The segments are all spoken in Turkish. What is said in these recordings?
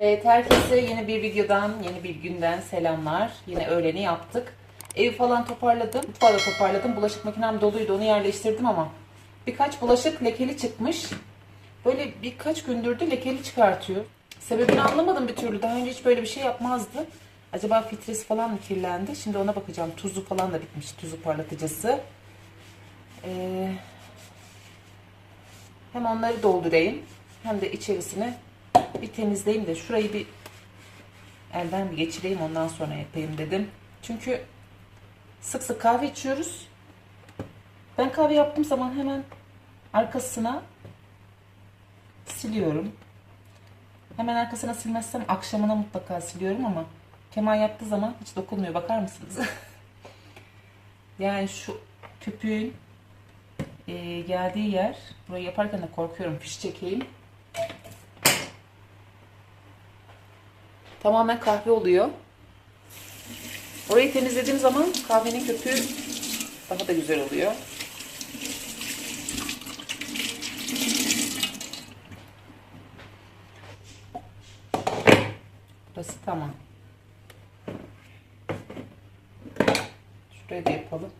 Evet, herkese yeni bir videodan, yeni bir günden selamlar. Yine öğleni yaptık. Evi falan toparladım. Mutfağı da toparladım. Bulaşık makinem doluydu. Onu yerleştirdim ama birkaç bulaşık lekeli çıkmış. Böyle birkaç gündür de lekeli çıkartıyor. Sebebini anlamadım bir türlü. Daha önce hiç böyle bir şey yapmazdı. Acaba filtresi falan mı kirlendi? Şimdi ona bakacağım. Tuzu falan da bitmiş. Tuzu parlatıcısı. Ee, hem onları doldurayım. Hem de içerisine bir temizleyeyim de şurayı bir elden bir geçireyim ondan sonra yapayım dedim. Çünkü sık sık kahve içiyoruz. Ben kahve yaptığım zaman hemen arkasına siliyorum. Hemen arkasına silmezsem akşamına mutlaka siliyorum ama Kemal yaptığı zaman hiç dokunmuyor. Bakar mısınız? yani şu köpüğün e, geldiği yer burayı yaparken de korkuyorum. Fiş çekeyim. Tamamen kahve oluyor. Orayı temizlediğim zaman kahvenin köpüğü daha da güzel oluyor. Burası tamam. Şurayı da yapalım.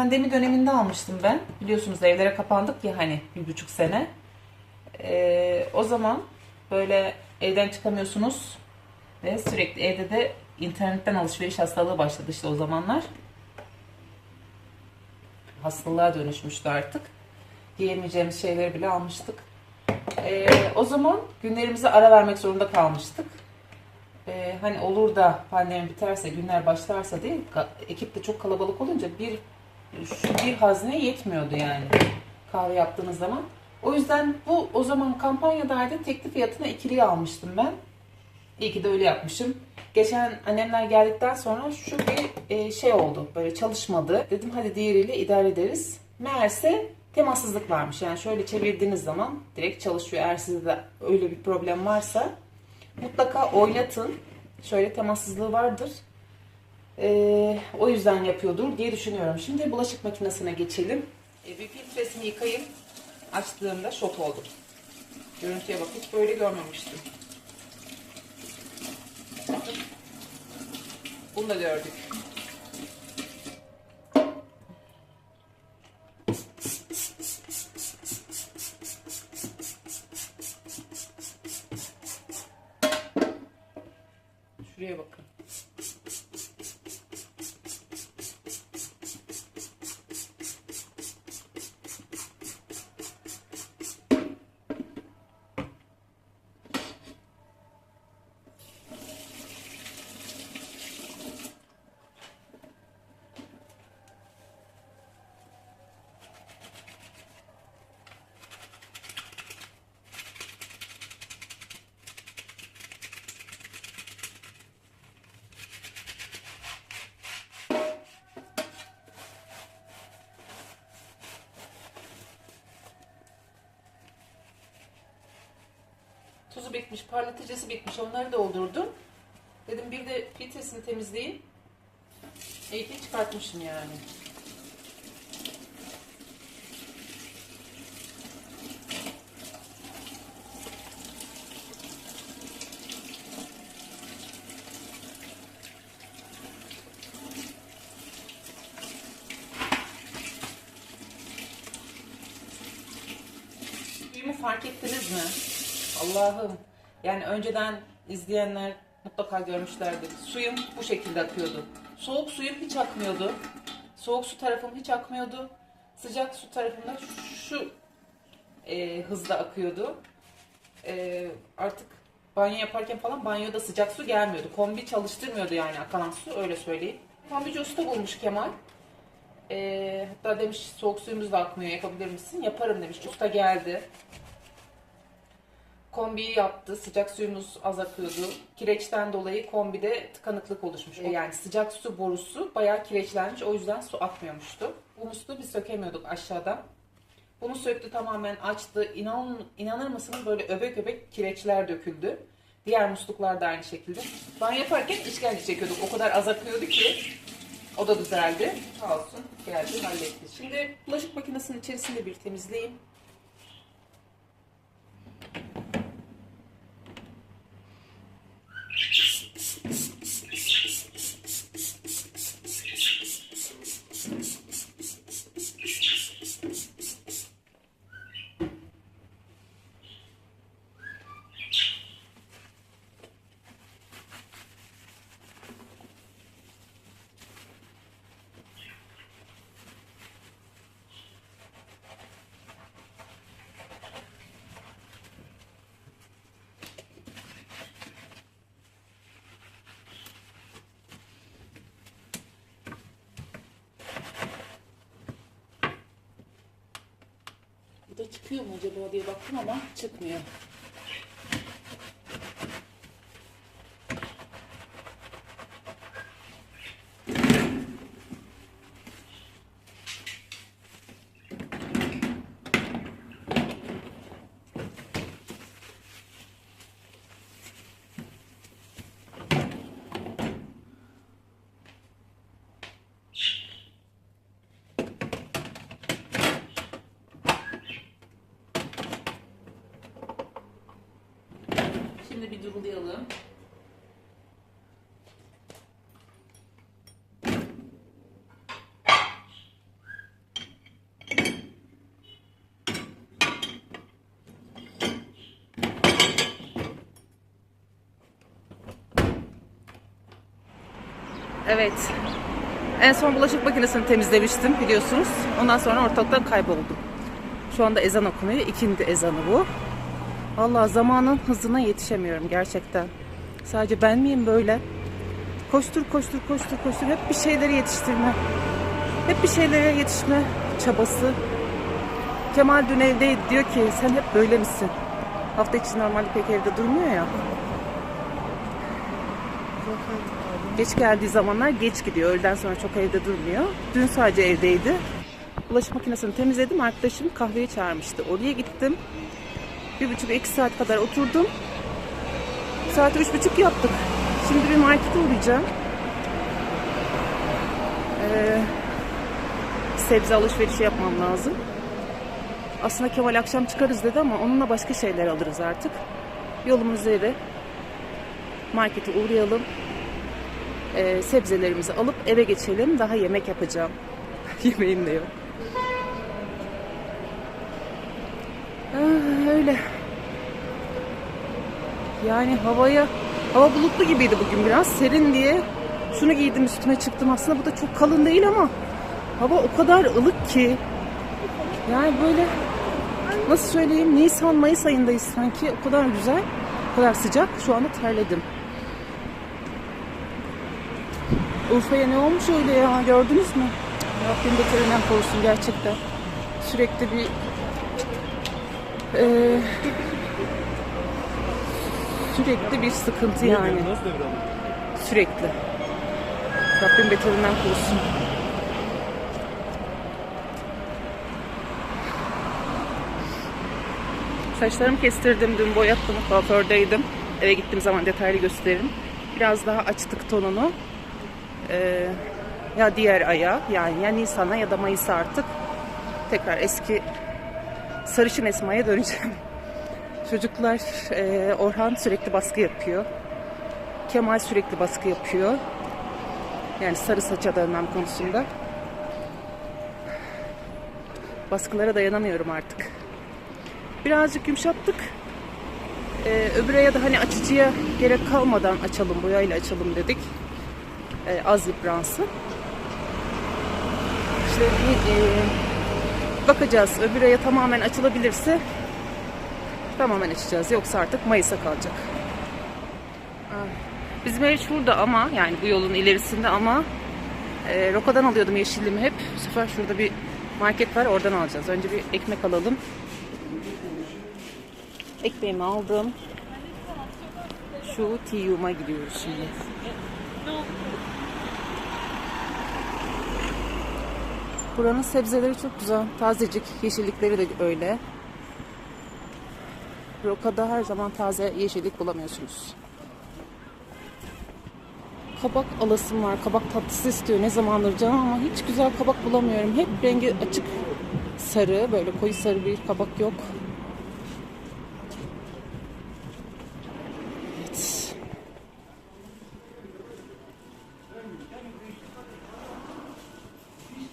Pandemi döneminde almıştım ben. Biliyorsunuz evlere kapandık ya hani bir buçuk sene. Ee, o zaman böyle evden çıkamıyorsunuz ve sürekli evde de internetten alışveriş hastalığı başladı işte o zamanlar. Hastalığa dönüşmüştü artık. Giyemeyeceğimiz şeyleri bile almıştık. Ee, o zaman günlerimize ara vermek zorunda kalmıştık. Ee, hani olur da pandemi biterse, günler başlarsa değil, ekip de çok kalabalık olunca bir şu bir hazne yetmiyordu yani kahve yaptığınız zaman. O yüzden bu o zaman kampanyadaydı. Tekli fiyatına ikiliyi almıştım ben. İyi ki de öyle yapmışım. Geçen annemler geldikten sonra şu bir e, şey oldu. Böyle çalışmadı. Dedim hadi diğeriyle idare ederiz. Meğerse temassızlık varmış. Yani şöyle çevirdiğiniz zaman direkt çalışıyor. Eğer sizde de öyle bir problem varsa mutlaka oynatın. Şöyle temassızlığı vardır. Ee, o yüzden yapıyordur diye düşünüyorum. Şimdi bulaşık makinesine geçelim. Ee, bir filtresini yıkayıp açtığımda şok oldum. Görüntüye bak hiç böyle görmemiştim. Bunu da gördük. Tuzu bitmiş, parlatıcısı bitmiş. Onları doldurdum. Dedim bir de filtresini temizleyeyim. İyi çıkartmışım yani. Fark ettiniz mi? Allah'ım. Yani önceden izleyenler mutlaka görmüşlerdir. Suyum bu şekilde akıyordu. Soğuk suyum hiç akmıyordu. Soğuk su tarafım hiç akmıyordu. Sıcak su tarafında şu, e, hızda akıyordu. E, artık banyo yaparken falan banyoda sıcak su gelmiyordu. Kombi çalıştırmıyordu yani akan su öyle söyleyeyim. Kombici usta bulmuş Kemal. E, hatta demiş soğuk suyumuz da akmıyor yapabilir misin? Yaparım demiş. Usta geldi. Kombiyi yaptı. Sıcak suyumuz az akıyordu. Kireçten dolayı kombide tıkanıklık oluşmuş. Yani sıcak su borusu bayağı kireçlenmiş. O yüzden su akmıyormuştu. Bu musluğu biz sökemiyorduk aşağıdan. Bunu söktü tamamen açtı. İnan, inanır mısınız böyle öbek öbek kireçler döküldü. Diğer musluklar da aynı şekilde. Ben yaparken işkence çekiyorduk. O kadar az akıyordu ki. O da düzeldi. Sağ olsun geldi halletti. Şimdi bulaşık makinesinin içerisinde bir temizleyeyim. Çıkıyor mu acaba diye baktım ama çıkmıyor. Şimdi bir durulayalım. Evet. En son bulaşık makinesini temizlemiştim biliyorsunuz. Ondan sonra ortalıktan kayboldum. Şu anda ezan okunuyor. İkindi ezanı bu. Vallahi zamanın hızına yetişemiyorum gerçekten. Sadece ben miyim böyle? Koştur koştur koştur koştur. Hep bir şeyleri yetiştirme. Hep bir şeylere yetişme çabası. Kemal dün evdeydi diyor ki sen hep böyle misin? Hafta içi normalde pek evde durmuyor ya. Geç geldiği zamanlar geç gidiyor. Öğleden sonra çok evde durmuyor. Dün sadece evdeydi. Bulaşık makinesini temizledim. Arkadaşım kahveye çağırmıştı. Oraya gittim. Bir buçuk iki saat kadar oturdum. Saat üç buçuk yaptık. Şimdi bir markete uğrayacağım. Ee, sebze alışverişi yapmam lazım. Aslında Kemal akşam çıkarız dedi ama onunla başka şeyler alırız artık. Yolumuz üzere markete uğrayalım. Ee, sebzelerimizi alıp eve geçelim. Daha yemek yapacağım. Yemeğim de yok. Ah, öyle. Yani havaya hava bulutlu gibiydi bugün biraz. Serin diye şunu giydim üstüme çıktım. Aslında bu da çok kalın değil ama hava o kadar ılık ki yani böyle nasıl söyleyeyim Nisan Mayıs ayındayız sanki. O kadar güzel, o kadar sıcak. Şu anda terledim. Urfa'ya ne olmuş öyle ya gördünüz mü? Rabbim beterinden korusun gerçekten. Sürekli bir ee, sürekli bir sıkıntı yani. Sürekli. Rabbim beterinden korusun. Saçlarımı kestirdim, dün boyattım, kuafördeydim. Eve gittiğim zaman detaylı gösteririm. Biraz daha açtık tonunu. Ee, ya diğer aya yani ya Nisan'a ya da Mayıs'a artık tekrar eski sarışın Esma'ya döneceğim. Çocuklar, e, Orhan sürekli baskı yapıyor. Kemal sürekli baskı yapıyor. Yani sarı saça dönmem konusunda. Baskılara dayanamıyorum artık. Birazcık yumuşattık. Ee, öbüre ya da hani açıcıya gerek kalmadan açalım, boyayla açalım dedik. Ee, az yıpransın. İşte bir, e, bakacağız. Öbür aya tamamen açılabilirse tamamen açacağız. Yoksa artık Mayıs'a kalacak. Ah, Bizim ev şurada ama yani bu yolun ilerisinde ama e, Roka'dan alıyordum yeşillimi hep. Bu sefer şurada bir market var oradan alacağız. Önce bir ekmek alalım. Ekmeğimi aldım. Şu Tiyum'a gidiyoruz şimdi. Buranın sebzeleri çok güzel. Tazecik. Yeşillikleri de öyle. Roka'da her zaman taze yeşillik bulamıyorsunuz. Kabak alasım var. Kabak tatlısı istiyor ne zamandır canım ama hiç güzel kabak bulamıyorum. Hep rengi açık sarı. Böyle koyu sarı bir kabak yok. Evet.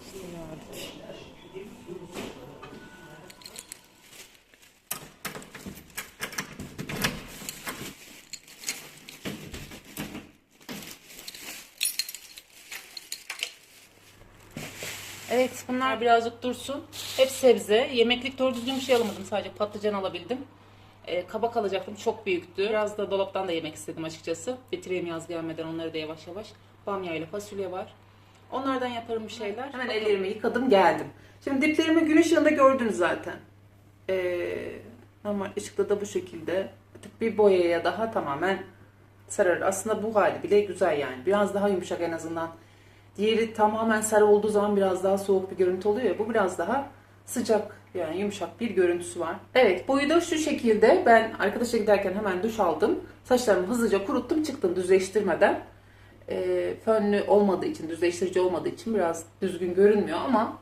İşte geldik. Evet bunlar birazcık dursun. Hep sebze. Yemeklik doğru düzgün bir şey alamadım. Sadece patlıcan alabildim. Ee, kabak alacaktım. Çok büyüktü. Biraz da dolaptan da yemek istedim açıkçası. Bitireyim yaz gelmeden onları da yavaş yavaş. Bamya ile fasulye var. Onlardan yaparım bir şeyler. Hemen ellerimi yıkadım geldim. Şimdi diplerimi gün ışığında gördünüz zaten. Ee, normal ışıkta da bu şekilde. Artık bir boyaya daha tamamen sararır. Aslında bu hali bile güzel yani. Biraz daha yumuşak en azından. Diğeri tamamen sarı olduğu zaman biraz daha soğuk bir görüntü oluyor ya. Bu biraz daha sıcak yani yumuşak bir görüntüsü var. Evet boyu da şu şekilde. Ben arkadaşa giderken hemen duş aldım. Saçlarımı hızlıca kuruttum çıktım düzleştirmeden. E, fönlü olmadığı için, düzleştirici olmadığı için biraz düzgün görünmüyor ama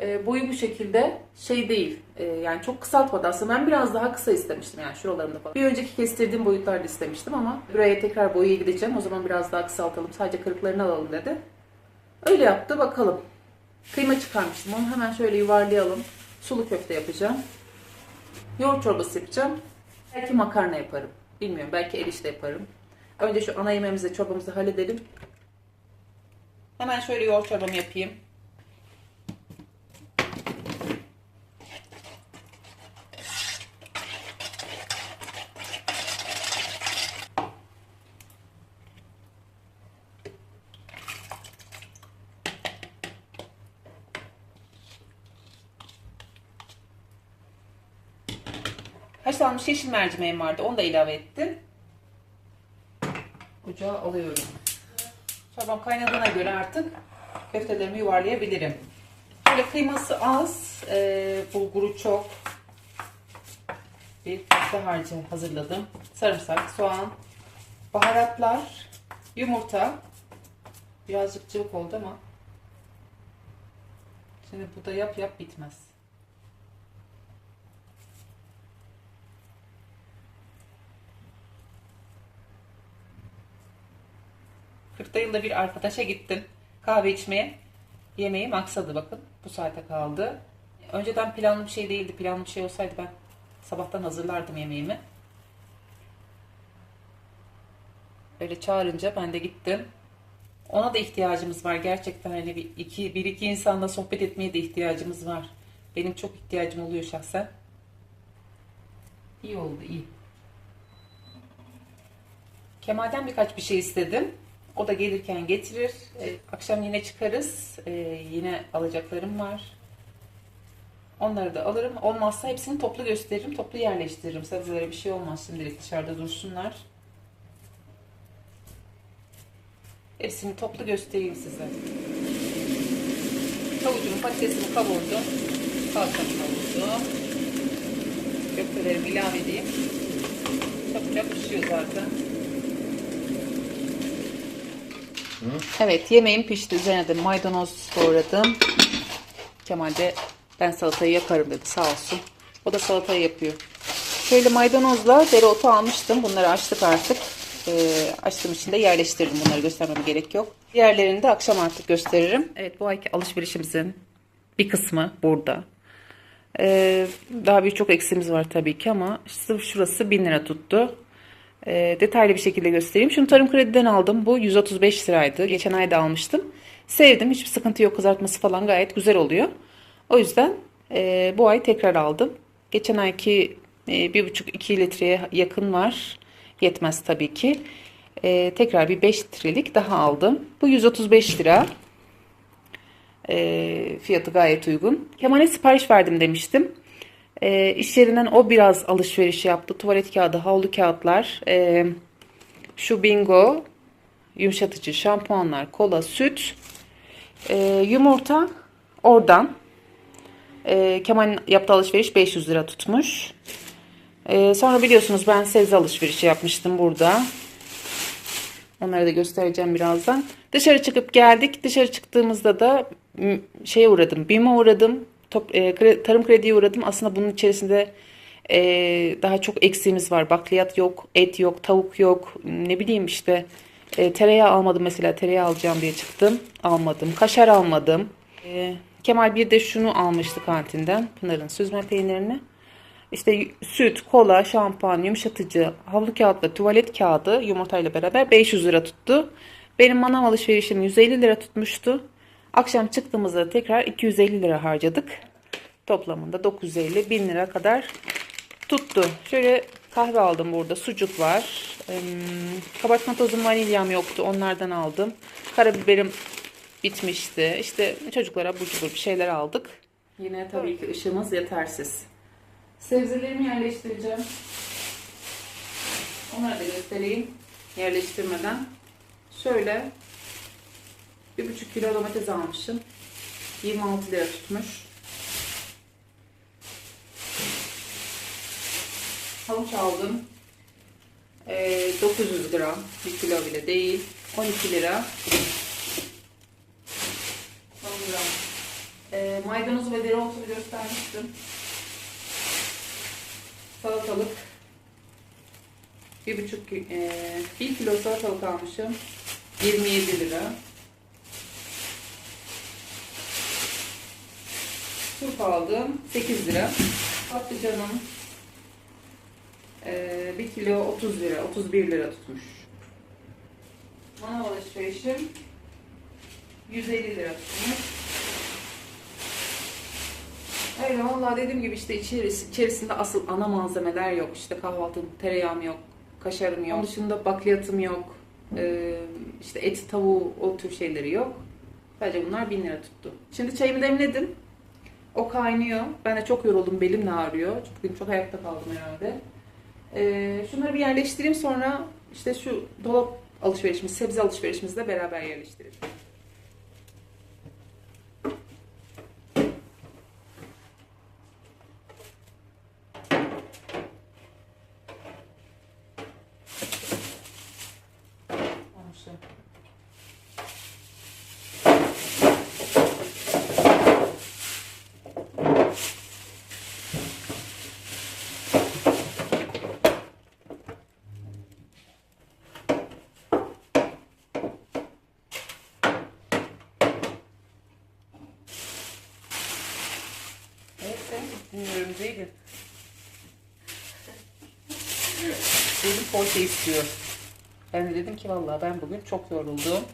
e, boyu bu şekilde şey değil. E, yani çok kısaltmadı aslında. Ben biraz daha kısa istemiştim yani şuralarında falan. Bir önceki kestirdiğim boyutlarda istemiştim ama buraya tekrar boyaya gideceğim. O zaman biraz daha kısaltalım. Sadece kırıklarını alalım dedi. Öyle yaptı bakalım. Kıyma çıkarmıştım. Onu hemen şöyle yuvarlayalım. Sulu köfte yapacağım. Yoğurt çorbası yapacağım. Belki makarna yaparım. Bilmiyorum. Belki erişte yaparım. Önce şu ana yemeğimizi, çorbamızı halledelim. Hemen şöyle yoğurt çorbamı yapayım. Haşlanmış yeşil mercimeğim vardı. Onu da ilave ettim. Ocağa alıyorum. Çorbam kaynadığına göre artık köftelerimi yuvarlayabilirim. Böyle kıyması az, e, bulguru çok. Bir köfte harcı hazırladım. Sarımsak, soğan, baharatlar, yumurta. Birazcık cıvık oldu ama. Şimdi bu da yap yap bitmez. 40'ta yılda bir arkadaşa gittim. Kahve içmeye. Yemeğim aksadı bakın. Bu saate kaldı. Önceden planlı bir şey değildi. Planlı bir şey olsaydı ben sabahtan hazırlardım yemeğimi. Öyle çağırınca ben de gittim. Ona da ihtiyacımız var. Gerçekten hani bir iki, bir iki insanla sohbet etmeye de ihtiyacımız var. Benim çok ihtiyacım oluyor şahsen. İyi oldu, iyi. Kemal'den birkaç bir şey istedim. O da gelirken getirir. Ee, akşam yine çıkarız. Ee, yine alacaklarım var. Onları da alırım. Olmazsa hepsini toplu gösteririm. Toplu yerleştiririm. Sebzelere bir şey olmaz şimdilik dışarıda dursunlar. Hepsini toplu göstereyim size. Tavucumu, patatesimi kavurdum. Salçamı kavurdum. Köftelerimi ilave edeyim. Çabucak pişiyor zaten. Evet yemeğim pişti. Üzerine de maydanoz doğradım. Kemal de ben salatayı yaparım dedi sağ olsun. O da salatayı yapıyor. Şöyle maydanozla dereotu almıştım. Bunları açtık artık. Ee, açtığım için de yerleştirdim. Bunları göstermeme gerek yok. Diğerlerini de akşam artık gösteririm. Evet bu ayki alışverişimizin bir kısmı burada. Ee, daha birçok eksimiz var tabii ki ama sırf şurası 1000 lira tuttu. Ee, detaylı bir şekilde göstereyim. Şunu tarım krediden aldım. Bu 135 liraydı. Geçen ay da almıştım. Sevdim. Hiçbir sıkıntı yok. Kızartması falan gayet güzel oluyor. O yüzden Ee, bu ay tekrar aldım. Geçen ayki e, bir buçuk iki litreye yakın var. Yetmez tabii ki. Ee, tekrar bir 5 litrelik daha aldım. Bu 135 lira. Ee, fiyatı gayet uygun. Kemal'e sipariş verdim demiştim. Ee, iş yerinden o biraz alışveriş yaptı. Tuvalet kağıdı, havlu kağıtlar, ee, şu bingo, yumuşatıcı, şampuanlar, kola, süt, ee, yumurta oradan. Ee, Kemal'in yaptığı alışveriş 500 lira tutmuş. Ee, sonra biliyorsunuz ben sebze alışverişi yapmıştım burada. Onları da göstereceğim birazdan. Dışarı çıkıp geldik. Dışarı çıktığımızda da şeye uğradım. BİM'e uğradım. Top, e, tarım krediye uğradım. Aslında bunun içerisinde e, daha çok eksiğimiz var. Bakliyat yok, et yok, tavuk yok. Ne bileyim işte e, tereyağı almadım mesela. Tereyağı alacağım diye çıktım. Almadım. Kaşar almadım. E, Kemal bir de şunu almıştı kantinden. Pınar'ın süzme peynirini. İşte süt, kola, şampuan, yumuşatıcı, havlu kağıt ve tuvalet kağıdı yumurtayla beraber 500 lira tuttu. Benim manav alışverişim 150 lira tutmuştu. Akşam çıktığımızda tekrar 250 lira harcadık. Toplamında 950 1000 lira kadar tuttu. Şöyle kahve aldım burada. Sucuk var. Kabartma tozum vanilyam yoktu. Onlardan aldım. Karabiberim bitmişti. İşte çocuklara bu cubur bir şeyler aldık. Yine tabii ki ışığımız yetersiz. Sebzelerimi yerleştireceğim. Onları da göstereyim yerleştirmeden. Şöyle bir buçuk kilo domates almışım. 26 lira tutmuş. Havuç aldım. Ee, 900 gram. 1 kilo bile değil. 12 lira. Sonra e, maydanoz ve dereotunu göstermiştim. Salatalık. Bir buçuk, e, bir kilo salatalık almışım. 27 lira. Turp aldım. 8 lira. Patlıcanım. E, 1 kilo 30 lira. 31 lira tutmuş. Manav alışverişim 150 lira tutmuş. Öyle vallahi dediğim gibi işte içerisi, içerisinde asıl ana malzemeler yok. İşte kahvaltım, tereyağım yok, kaşarım yok. Onun dışında bakliyatım yok. Ee, işte et, tavuğu, o tür şeyleri yok. Sadece bunlar 1000 lira tuttu. Şimdi çayımı demledim. O kaynıyor. Ben de çok yoruldum. Belim de ağrıyor. Bugün çok ayakta kaldım herhalde. Ee, şunları bir yerleştireyim sonra işte şu dolap alışverişimiz, sebze alışverişimizi de beraber yerleştirelim. Almışım. Evet sen dinliyorum Ceylin. Ceylin poğaça istiyor. Ben de dedim ki vallahi ben bugün çok yoruldum.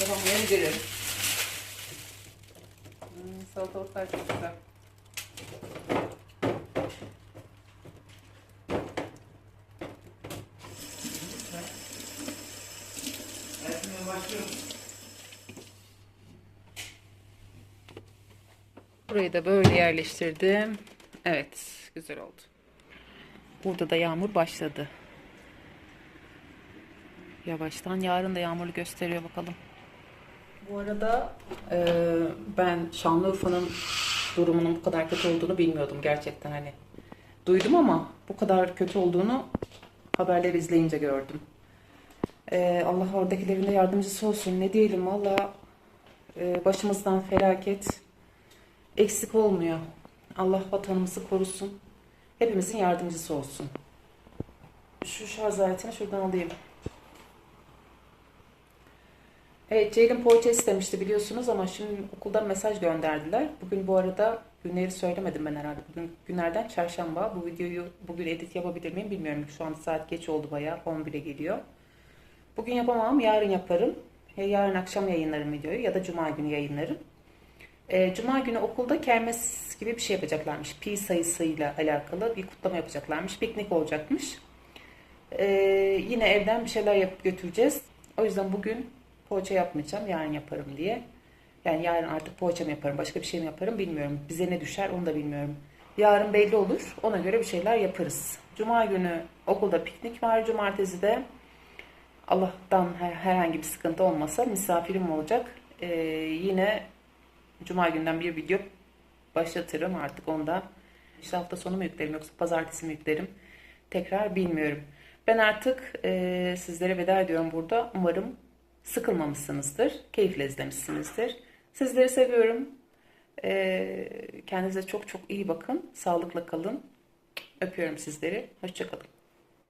Yapamayabilirim. Hmm, salatalıklar çok güzel. Burayı da böyle yerleştirdim. Evet, güzel oldu. Burada da yağmur başladı. Yavaştan yarın da yağmurlu gösteriyor bakalım. Bu arada e, ben Şanlıurfa'nın durumunun bu kadar kötü olduğunu bilmiyordum gerçekten hani. Duydum ama bu kadar kötü olduğunu haberleri izleyince gördüm. E, Allah oradakilerin de yardımcısı olsun. Ne diyelim valla e, başımızdan felaket eksik olmuyor. Allah vatanımızı korusun. Hepimizin yardımcısı olsun. Şu şarj aletini şuradan alayım. Evet Ceylin poğaça istemişti biliyorsunuz ama şimdi okuldan mesaj gönderdiler. Bugün bu arada günleri söylemedim ben herhalde. Bugün günlerden çarşamba. Bu videoyu bugün edit yapabilir miyim bilmiyorum. Şu an saat geç oldu bayağı. 11'e geliyor. Bugün yapamam. Yarın yaparım. Ya yarın akşam yayınlarım videoyu ya da cuma günü yayınlarım. E, Cuma günü okulda kermes gibi bir şey yapacaklarmış. Pi sayısıyla alakalı bir kutlama yapacaklarmış. Piknik olacakmış. E, yine evden bir şeyler yapıp götüreceğiz. O yüzden bugün poğaça yapmayacağım. Yarın yaparım diye. Yani yarın artık poğaça mı yaparım, başka bir şey mi yaparım bilmiyorum. Bize ne düşer onu da bilmiyorum. Yarın belli olur. Ona göre bir şeyler yaparız. Cuma günü okulda piknik var. Cumartesi de Allah'tan her- herhangi bir sıkıntı olmasa misafirim olacak. Ee, yine Cuma günden bir video başlatırım artık onda. İşte hafta sonu mu yüklerim yoksa pazartesi mi yüklerim tekrar bilmiyorum. Ben artık e, sizlere veda ediyorum burada. Umarım sıkılmamışsınızdır, keyifle izlemişsinizdir. Sizleri seviyorum. E, kendinize çok çok iyi bakın. Sağlıkla kalın. Öpüyorum sizleri. Hoşçakalın.